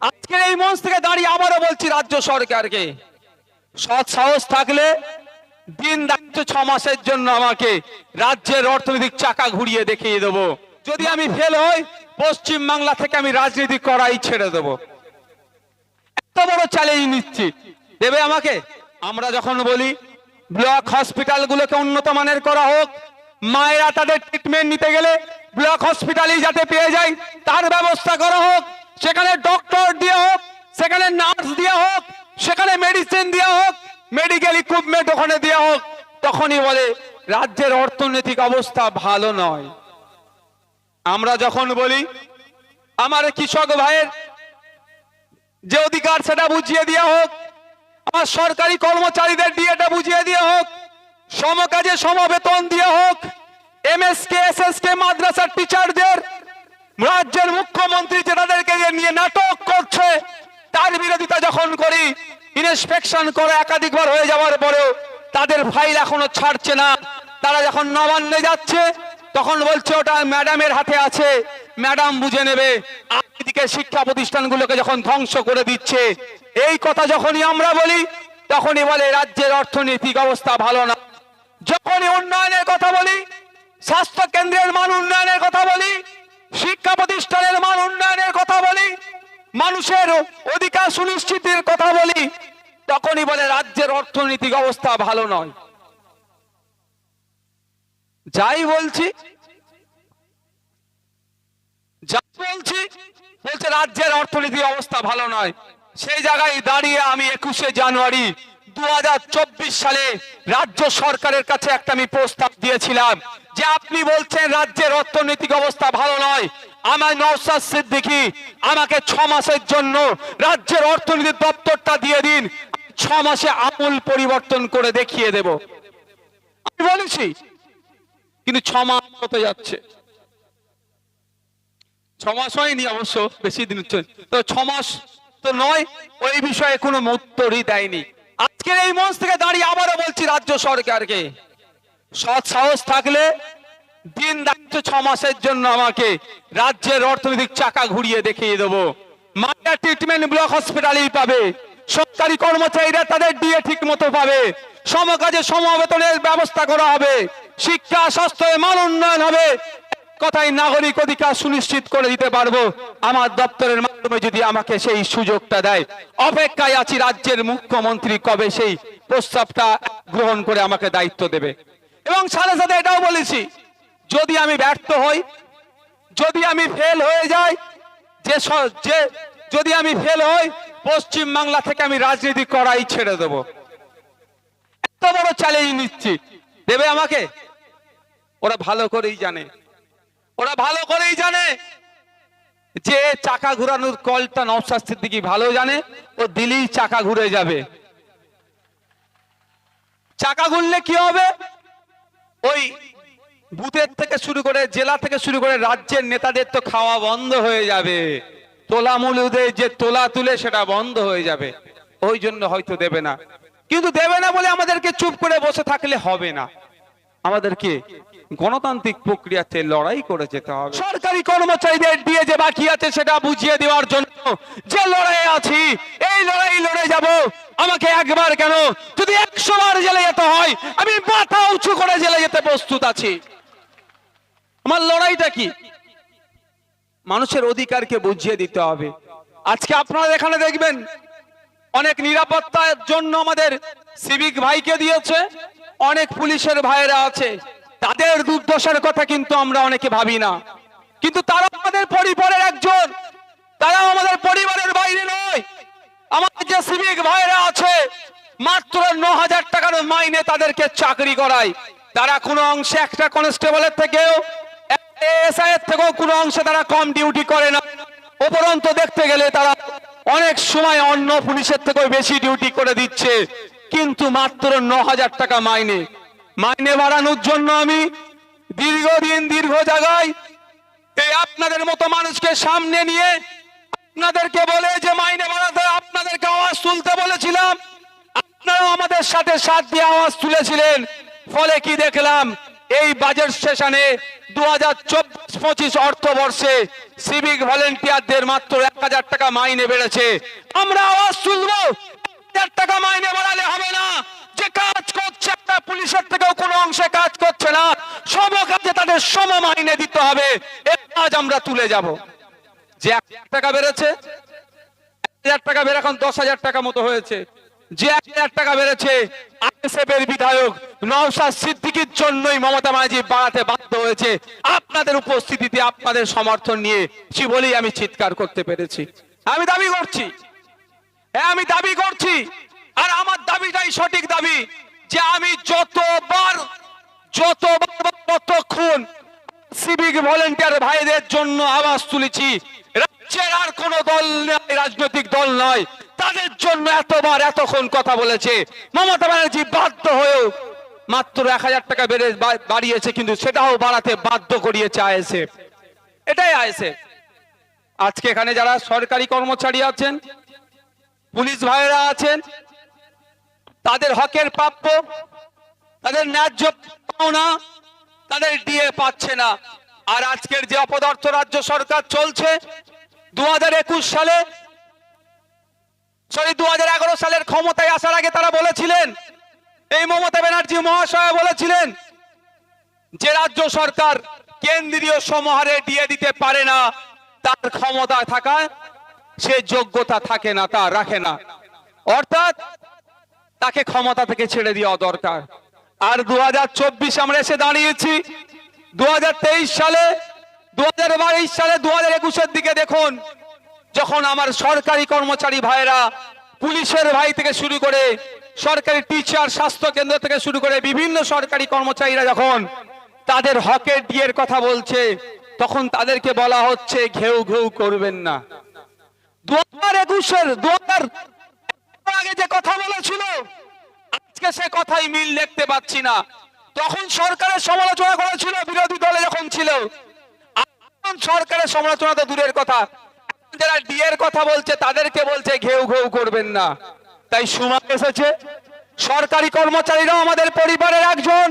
আজকের এই মঞ্চ থেকে দাঁড়িয়ে আবারও বলছি রাজ্য সরকারকে, সৎ সাহস থাকলে দিন দায়িত্ব ছ মাসের জন্য আমাকে রাজ্যের অর্থনৈতিক চাকা ঘুরিয়ে দেখিয়ে দেবো। যদি আমি ফেল হই, পশ্চিম বাংলা থেকে আমি রাজনীতি করাই ছেড়ে দেবো। এত বড় চ্যালেঞ্জ নিচ্ছি। দেবে আমাকে? আমরা যখন বলি ব্লক হসপিটালগুলোকে উন্নত মানের করা হোক, মায়েরা তাদের ট্রিটমেন্ট নিতে গেলে ব্লক হসপিটালই যাতে পেয়ে যায়, তার ব্যবস্থা করা হোক। সেখানে ডক্টর দিয়ে হোক, সেখানে নার্স দেওয়া হোক, সেখানে মেডিসিন দেওয়া হোক মেডিকেল ইকুইপমেন্ট ওখানে দেওয়া হোক, তখনই বলে, রাজ্যের অর্থনৈতিক অবস্থা ভালো নয়। আমরা যখন বলি, আমার কৃষক ভাইয়ের যে অধিকার সেটা বুঝিয়ে দেওয়া হোক, আমার সরকারি কর্মচারীদের ডিএটা বুঝিয়ে দেওয়া হোক, সমকাজে সমবেতন দেওয়া হোক এমএসকে এসএসকে মাদ্রাসার টিচারদের রাজ্যের মুখ্যমন্ত্রী যে তাদেরকে নিয়ে নাটক করছে, তার বিরোধিতা যখন করি ইন্সপেকশন করে একাধিকবার হয়ে যাওয়ার পরেও তাদের ফাইল এখনও ছাড়ছে না। তারা যখন নবান্নে যাচ্ছে, তখন বলছে ওটা ম্যাডামের হাতে আছে ম্যাডাম বুঝে নেবে। এদিকে শিক্ষা প্রতিষ্ঠানগুলোকে যখন ধ্বংস করে দিচ্ছে, এই কথা যখনই আমরা বলি, তখনই বলে রাজ্যের অর্থনৈতিক অবস্থা ভালো না। যখনই উন্নয়নের কথা বলি, স্বাস্থ্য কেন্দ্রের মান উন্নয়নের কথা বলি শিক্ষা প্রতিষ্ঠানের মান উন্নয়নের কথা বলি, মানুষের অধিকার সুনিশ্চিতের কথা বলি, তখনই বলে রাজ্যের অর্থনৈতিক অবস্থা ভালো নয়। যাই বলছি, যা বলছি, বলছে রাজ্যের অর্থনীতি অবস্থা ভালো নয়। সেই জায়গায় দাঁড়িয়ে আমি একুশে জানুয়ারি দু হাজার চব্বিশ সালে রাজ্য সরকারের কাছে একটা আমি প্রস্তাব দিয়েছিলাম যে আপনি বলছেন রাজ্যের অর্থনৈতিক অবস্থা ভালো নয়। আমার নওসাদ সিদ্দিকি আমাকে ছ মাসের জন্য রাজ্যের অর্থনীতি দপ্তরটা দিয়ে দিন। ছ মাসে আমূল পরিবর্তন করে দেখিয়ে দেব। আমি বলেছি, কিন্তু ছ মাস হতে যাচ্ছে। ছ মাস হয়নি অবশ্য, বেশি দিন তো ছ মাস তো নয়, ওই বিষয়ে কোনো উত্তরই দেয়নি। আজকের এই মঞ্চ থেকে দাঁড়িয়ে আবারও বলছি রাজ্য সরকারকে, সৎ সাহস থাকলে দিন দায়িত্ব ছ মাসের জন্য আমাকে রাজ্যের অর্থনৈতিক চাকা ঘুরিয়ে দেখিয়ে দেবো। মায়েরা ট্রিটমেন্ট ব্লক হসপিটালেই পাবে। সরকারি কর্মচারীরা তাদের ডিএ ঠিক মতো পাবে। সমকাজে সমবেতনের ব্যবস্থা করা হবে। শিক্ষা, স্বাস্থ্য মান উন্নয়ন হবে। কথাই নাগরিক অধিকার সুনিশ্চিত করে দিতে পারব। আমার দপ্তরের মাধ্যমে যদি আমাকে সেই সুযোগটা দেয়। অপেক্ষায় আছি রাজ্যের মুখ্যমন্ত্রী কবে সেই প্রস্তাবটা গ্রহণ করে আমাকে দায়িত্ব দেবে। এবং সাথে সাথে এটাও বলেছি, যদি আমি ব্যর্থ হই, যদি আমি ফেল হয়ে যাই, যে যে, যদি আমি ফেল হই, পশ্চিম বাংলা থেকে আমি রাজনীতি করাই ছেড়ে দেব। এত বড় চ্যালেঞ্জ নিচ্ছি। দেবে আমাকে? ওরা ভালো করেই জানে। ওরা ভালো করেই জানে। যে চাকা ঘুরানোর কলটা নওশাদ সিদ্দিকী ভালো জানে, ও দিলেই চাকা ঘুরে যাবে। চাকা ঘুরলে কি হবে? ওই বুথের থেকে শুরু করে জেলা থেকে শুরু করে রাজ্যের নেতাদের তো খাওয়া বন্ধ হয়ে যাবে। তোলা মুলুদের যে তোলা তুলে সেটা বন্ধ হয়ে যাবে। ওই জন্য হয়তো দেবে না। কিন্তু দেবে না বলে আমাদেরকে চুপ করে বসে থাকলে হবে না। আমাদেরকে গণতান্ত্রিক প্রক্রিয়াতে লড়াই করে যেতে হবে। সরকারি কর্মচারীদের দিয়ে যে বাকি আছে সেটা বুঝিয়ে দেওয়ার জন্য যে লড়াই আছি, এই লড়াই লড়ে যাব। আমাকে একবার কেন? যদি একশো বার জেলে যেতে হয়, আমি মাথা উঁচু করে জেলে যেতে প্রস্তুত আছি। আমার লড়াইটা কি? মানুষের অধিকারকে বুঝিয়ে দিতে হবে। আজকে আপনারা এখানে দেখবেন, অনেক নিরাপত্তার জন্য আমাদের সিভিক ভাইকে দিয়েছে, অনেক পুলিশের ভাইয়েরা আছে। তাদের দুর্দশার কথা কিন্তু আমরা অনেকে ভাবি না। কিন্তু তারা আমাদের পরিবারের একজন। তারা আমাদের পরিবারের বাইরে নয়। আমাদের যে সিভিক ভাইয়েরা আছে, মাত্র ন হাজার টাকার মাইনে তাদেরকে চাকরি করায়। তারা কোনো অংশে একটা কনস্টেবলের থেকেও থেকেও কোনো অংশে তারা কম ডিউটি করে না। উপরন্ত দেখতে গেলে তারা অনেক সময় অন্য পুলিশের থেকেও বেশি ডিউটি করে দিচ্ছে। কিন্তু মাত্র ন হাজার টাকা মাইনে মাইনে বাড়ানোর জন্য আমি দীর্ঘদিন দীর্ঘ জায়গায় এই আপনাদের মতো মানুষকে সামনে নিয়ে আপনাদেরকে বলে যে মাইনে বাড়াতে আপনাদেরকে আওয়াজ তুলতে বলেছিলাম। আপনারাও আমাদের সাথে সাথ দিয়ে আওয়াজ তুলেছিলেন। ফলে কি দেখলাম, এই বাজেট সেশনে দু হাজার চব্বিশ পঁচিশ অর্থবর্ষে সিভিক ভলেন্টিয়ারদের মাত্র এক হাজার টাকা মাইনে বেড়েছে। আমরা আওয়াজ তুলবো হাজার টাকা মাইনে বাড়ালে হবে না। যে কাজ করছে একটা পুলিশের থেকেও অংশে কাজ করছে না। তাদের সম মাইনে দিতে হবে। কাজ আমরা তুলে যাব। যে এক টাকা বেড়েছে জন্যই মমতা বাড়াতে বাধ্য হয়েছে। আপনাদের উপস্থিতিতে আপনাদের সমর্থন নিয়ে বলেই আমি চিৎকার করতে পেরেছি। আমি দাবি করছি। হ্যাঁ আমি দাবি করছি। আর আমার দাবিটাই সঠিক দাবি যে আমি যতবার যতবার বা ততক্ষণ সিভিক ভলেন্টিয়ার ভাইদের জন্য আওয়াজ তুলেছি, রাজ্যের আর কোন দল নয় রাজনৈতিক দল নয় তাদের জন্য এতবার, এতক্ষণ কথা বলেছে। মমতা ব্যানার্জি বাধ্য হয়েও মাত্র এক হাজার টাকা বেড়ে বাড়িয়েছে, কিন্তু সেটাও বাড়াতে বাধ্য করিয়েছে আইএসএফ। এটাই আইএসএফ। আজকে এখানে যারা সরকারি কর্মচারী আছেন, পুলিশ ভাইয়েরা আছেন তাদের হকের প্রাপ্য, তাদের ন্যায্য পাওনা তাদের ডিএ পাচ্ছে না। আর আজকের যে অপদার্থ রাজ্য সরকার চলছে দু সালে, সরি দু সালের ক্ষমতায় আসার আগে তারা বলেছিলেন, এই মমতা ব্যানার্জি মহাশয় বলেছিলেন, যে রাজ্য সরকার কেন্দ্রীয় সমহারে দিয়ে দিতে পারে না, তার ক্ষমতা থাকায় সে যোগ্যতা থাকে না, তা রাখে না। অর্থাৎ তাকে ক্ষমতা থেকে ছেড়ে দেওয়া দরকার। আর দু আমরা এসে দাঁড়িয়েছি। দু সালে দু সালে দু হাজার একুশের দিকে দেখুন, যখন আমার সরকারি কর্মচারী ভাইরা পুলিশের ভাই থেকে শুরু করে সরকারি টিচার, স্বাস্থ্য কেন্দ্র থেকে শুরু করে বিভিন্ন সরকারি কর্মচারীরা যখন তাদের হকের ডিয়ের কথা বলছে, তখন তাদেরকে বলা হচ্ছে, ঘেউ ঘেউ করবেন না। দু হাজার একুশের দু হাজার আগে যে কথা বলেছিল, আজকে সে কথাই মিল দেখতে পাচ্ছি না। তখন সরকারের সমালোচনা করেছিল, বিরোধী দলে যখন ছিল। সরকারের সমালোচনা তো দূরের কথা। যারা ডিএর কথা বলছে, তাদেরকে বলছে, ঘেউ ঘেউ করবেন না। তাই সময় এসেছে। সরকারি কর্মচারীরাও আমাদের পরিবারের একজন।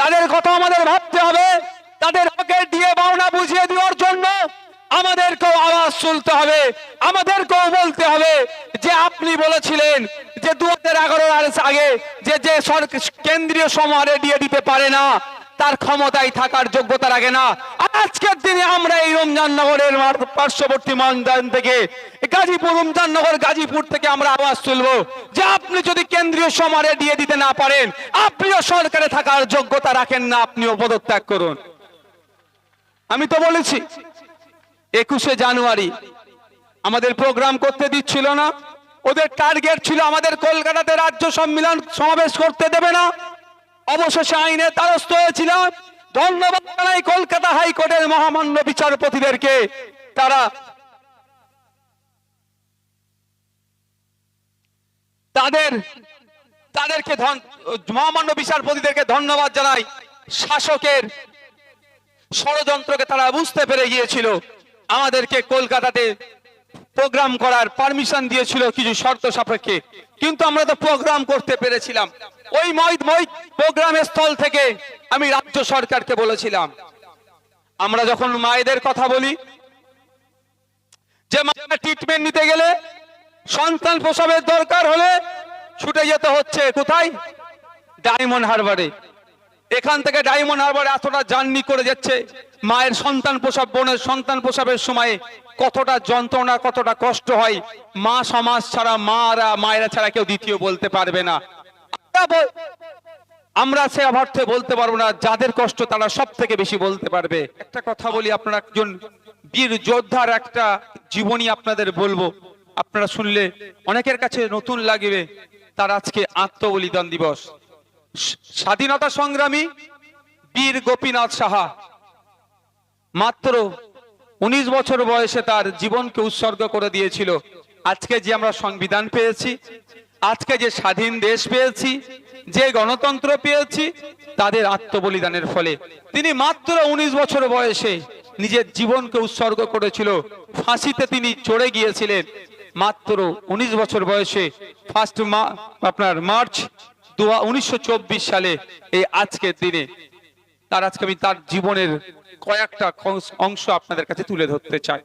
তাদের কথা আমাদের ভাবতে হবে। তাদের হকের দিয়ে পাওনা বুঝিয়ে দেওয়ার জন্য আমাদেরকেও আওয়াজ তুলতে হবে, আমাদেরকেও বলতে হবে যে আপনি বলেছিলেন যে দু হাজার এগারো আগে যে যে কেন্দ্রীয় সমাহারে দিয়ে দিতে পারে না, তার ক্ষমতায় থাকার যোগ্যতা রাখে না। আজকের দিনে আমরা এই রমজাননগরের পার্শ্ববর্তী ময়দান থেকে, গাজীপুর রমজাননগর গাজীপুর থেকে আমরা আওয়াজ তুলব যে আপনি যদি কেন্দ্রীয় সমারে দিয়ে দিতে না পারেন, আপনিও সরকারে থাকার যোগ্যতা রাখেন না, আপনিও পদত্যাগ করুন। আমি তো বলেছি একুশে জানুয়ারি। আমাদের প্রোগ্রাম করতে দিচ্ছিল না। ওদের টার্গেট ছিল আমাদের কলকাতাতে রাজ্য সম্মেলন সমাবেশ করতে দেবে না। অবশেষে আইনে দ্বারস্থ হয়েছিলাম। ধন্যবাদ জানাই কলকাতা হাইকোর্টের মহামান্য বিচারপতিদেরকে। তারা তাদের, তাদেরকে মহামান্য বিচারপতিদেরকে ধন্যবাদ জানাই। শাসকের ষড়যন্ত্রকে তারা বুঝতে পেরে গিয়েছিল। আমাদেরকে কলকাতাতে প্রোগ্রাম করার পারমিশন দিয়েছিল কিছু শর্ত সাপেক্ষে। কিন্তু আমরা তো প্রোগ্রাম করতে পেরেছিলাম। ওই প্রোগ্রামের স্থল থেকে আমি রাজ্য সরকারকে বলেছিলাম। আমরা যখন মায়েদের কথা বলি, যে মায়ের ট্রিটমেন্ট নিতে গেলে সন্তান প্রসবের দরকার হলে ছুটে যেতে হচ্ছে কোথায়? ডায়মন্ড হারবারে। এখান থেকে ডায়মন্ড হারবার এতটা জার্নি করে যাচ্ছে। মায়ের সন্তান প্রসব, বোনের সন্তান প্রসবের সময় কতটা যন্ত্রণা, কতটা কষ্ট হয়, মা সমাজ ছাড়া, মারা, মায়েরা ছাড়া কেউ দ্বিতীয় বলতে পারবে না। আমরা সে অর্থে বলতে পারব না, যাদের কষ্ট তারা সব থেকে বেশি বলতে পারবে। একটা কথা বলি, আপনারা একজন বীর যোদ্ধার একটা জীবনী আপনাদের বলব। আপনারা শুনলে অনেকের কাছে নতুন লাগবে, তার আজকে আত্মবলিদান দিবস। স্বাধীনতা সংগ্রামী বীর গোপীনাথ সাহা। মাত্র উনিশ বছর বয়সে তার জীবনকে উৎসর্গ করে দিয়েছিল। আজকে যে আমরা সংবিধান পেয়েছি, আজকে যে স্বাধীন দেশ পেয়েছি, যে গণতন্ত্র পেয়েছি, তাদের আত্মবলিদানের ফলে। তিনি মাত্র উনিশ বছর বয়সে নিজের জীবনকে উৎসর্গ করেছিল। ফাঁসিতে তিনি চড়ে গিয়েছিলেন। মাত্র উনিশ বছর বয়সে ফার্স্ট আপনার মার্চ উনিশশো সালে এই আজকের দিনে। তার আজকে আমি তার জীবনের কয়েকটা অংশ আপনাদের কাছে তুলে ধরতে চাই।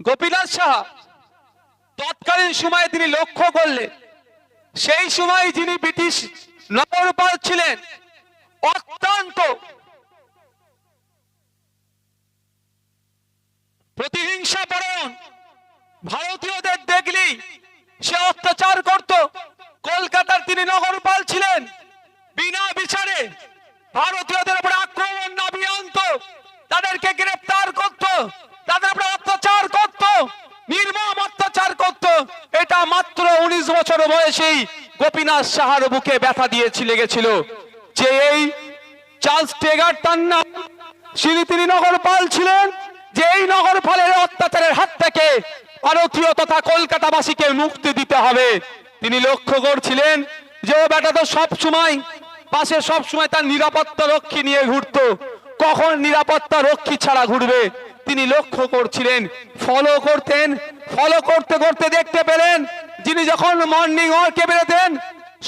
গোপীনাথ সাহা তৎকালীন সময়ে তিনি লক্ষ্য করলেন। সেই সময় যিনি ব্রিটিশ নগরপাল ছিলেন, অত্যন্ত প্রতিহিংসা পরায়ণ ভারতীয়দের দেখলি সে অত্যাচার করত। কলকাতার তিনি নগরপাল ছিলেন। বিনা বিচারে ভারতীয়দের উপরে আক্রমণ নামিয়ে আনত। তাদেরকে গ্রেফতার করত। তাদের উপরে অত্যাচার করত। নির্মম অত্যাচার করত। এটা মাত্র উনিশ বছর বয়সেই গোপীনাথ সাহার বুকে ব্যথা দিয়েছিল লেগেছিল যে এই চার্লস টেগার তার নাম তিনি তিনি নগরপাল ছিলেন, যে এই নগরপালের অত্যাচারের হাত থেকে ভারতীয় তথা কলকাতাবাসীকে মুক্তি দিতে হবে। তিনি লক্ষ্য করছিলেন যে ও বেটা তো সব সময় পাশে সব সময় তার নিরাপত্তা রক্ষী নিয়ে ঘুরতো। কখন নিরাপত্তা রক্ষী ছাড়া ঘুরবে? তিনি লক্ষ্য করছিলেন ফলো করতেন ফলো করতে করতে দেখতে পেলেন, যিনি যখন মর্নিং ওয়ার্কে বেরোতেন,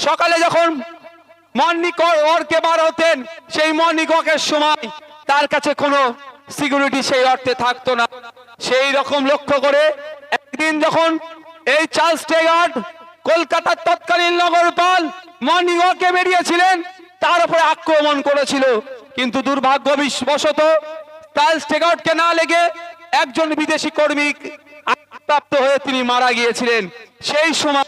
সকালে যখন মর্নিং ওয়ার্কে বার হতেন, সেই মর্নিং ওয়াকের সময় তার কাছে কোনো সিকিউরিটি সেই অর্থে থাকতো না। সেই রকম লক্ষ্য করে একদিন যখন এই চার্লস টেগার্ড কলকাতার তৎকালীন নগরপাল মর্নিং ওয়াকে বেরিয়েছিলেন, তার উপরে আক্রমণ করেছিল। কিন্তু দুর্ভাগ্য দুর্ভাগ্যবশত চার্লস টেগার্ডকে না লেগে একজন বিদেশি কর্মী প্রাপ্ত হয়ে তিনি মারা গিয়েছিলেন। সেই সময়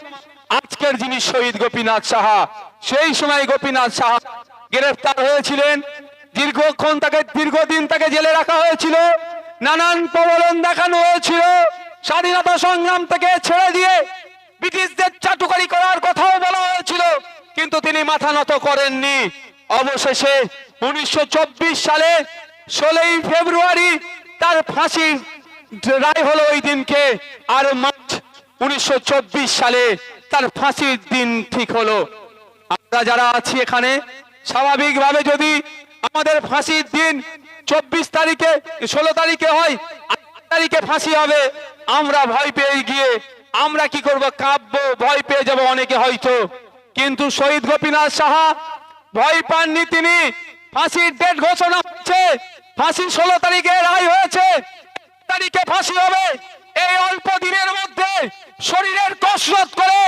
আজকের যিনি শহীদ গোপীনাথ সাহা, সেই সময় গোপীনাথ সাহা গ্রেফতার হয়েছিলেন। দীর্ঘক্ষণ তাকে, দীর্ঘদিন তাকে জেলে রাখা হয়েছিল। নানান প্রবলন দেখানো হয়েছিল। স্বাধীনতা সংগ্রাম থেকে ছেড়ে দিয়ে ব্রিটিশদের চাটুকারি করার কথাও বলা হয়েছিল, কিন্তু তিনি মাথা নত করেননি। অবশেষে উনিশশো সালে ষোলোই ফেব্রুয়ারি তার ফাঁসির রায় হলো ওই দিনকে, আর মার্চ উনিশশো চব্বিশ সালে তার ফাঁসির দিন ঠিক হলো। আমরা যারা আছি এখানে, স্বাভাবিকভাবে যদি আমাদের ফাঁসির দিন চব্বিশ তারিখে, ষোলো তারিখে হয় তারিখে ফাঁসি হবে। আমরা ভয় পেয়ে গিয়ে, আমরা কি করব? কাঁপবো, ভয় পেয়ে যাব অনেকে হয়তো। কিন্তু শহীদ গোপীনাথ সাহা ভয় পাননি তিনি। ফাঁসির ডেট ঘোষণা হচ্ছে ফাঁসি ষোলো তারিখে রায় হয়েছে। তারিখে ফাঁসি হবে। এই অল্প দিনের মধ্যে শরীরের কসরত করে,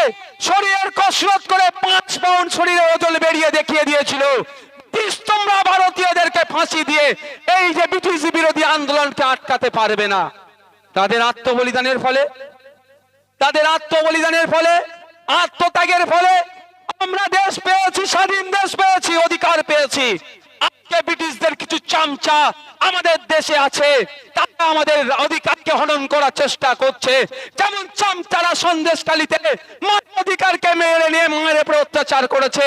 শরীরের কসরত করে পাঁচ পাউন্ড শরীরে ওজন বেরিয়ে দেখিয়ে দিয়েছিল। তোমরা ভারতীয়দেরকে ফাঁসি দিয়ে এই যে ব্রিটিশ বিরোধী আন্দোলনকে আটকাতে পারবে না। তাদের আত্মবলিদানের ফলে, তাদের আত্মবলিদানের ফলে, আত্মত্যাগের ফলে আমরা দেশ পেয়েছি, স্বাধীন দেশ পেয়েছি, অধিকার পেয়েছি। আজকে ব্রিটিশদের কিছু চামচা আমাদের দেশে আছে। তারা আমাদের অধিকারকে হনন করার চেষ্টা করছে। যেমন চামচারা সন্দেশকালীতে মায়ের অধিকারকে মেরে নিয়ে মায়ের উপর অত্যাচার করেছে।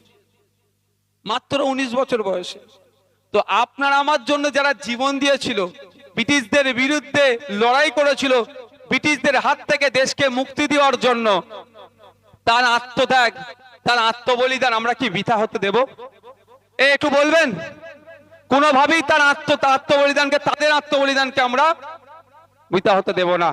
মাত্র উনিশ বছর বয়সে। তো আপনার আমার জন্য যারা জীবন দিয়েছিল, ব্রিটিশদের বিরুদ্ধে লড়াই করেছিল, ব্রিটিশদের হাত থেকে দেশকে মুক্তি দেওয়ার জন্য, তার আত্মত্যাগ, তার আত্মবলিদান আমরা কি বৃথা হতে দেব? এ একটু বলবেন? কোনোভাবেই তার আত্ম আত্মবলিদানকে, তাদের আত্মবলিদানকে আমরা বৃথা হতে দেব না।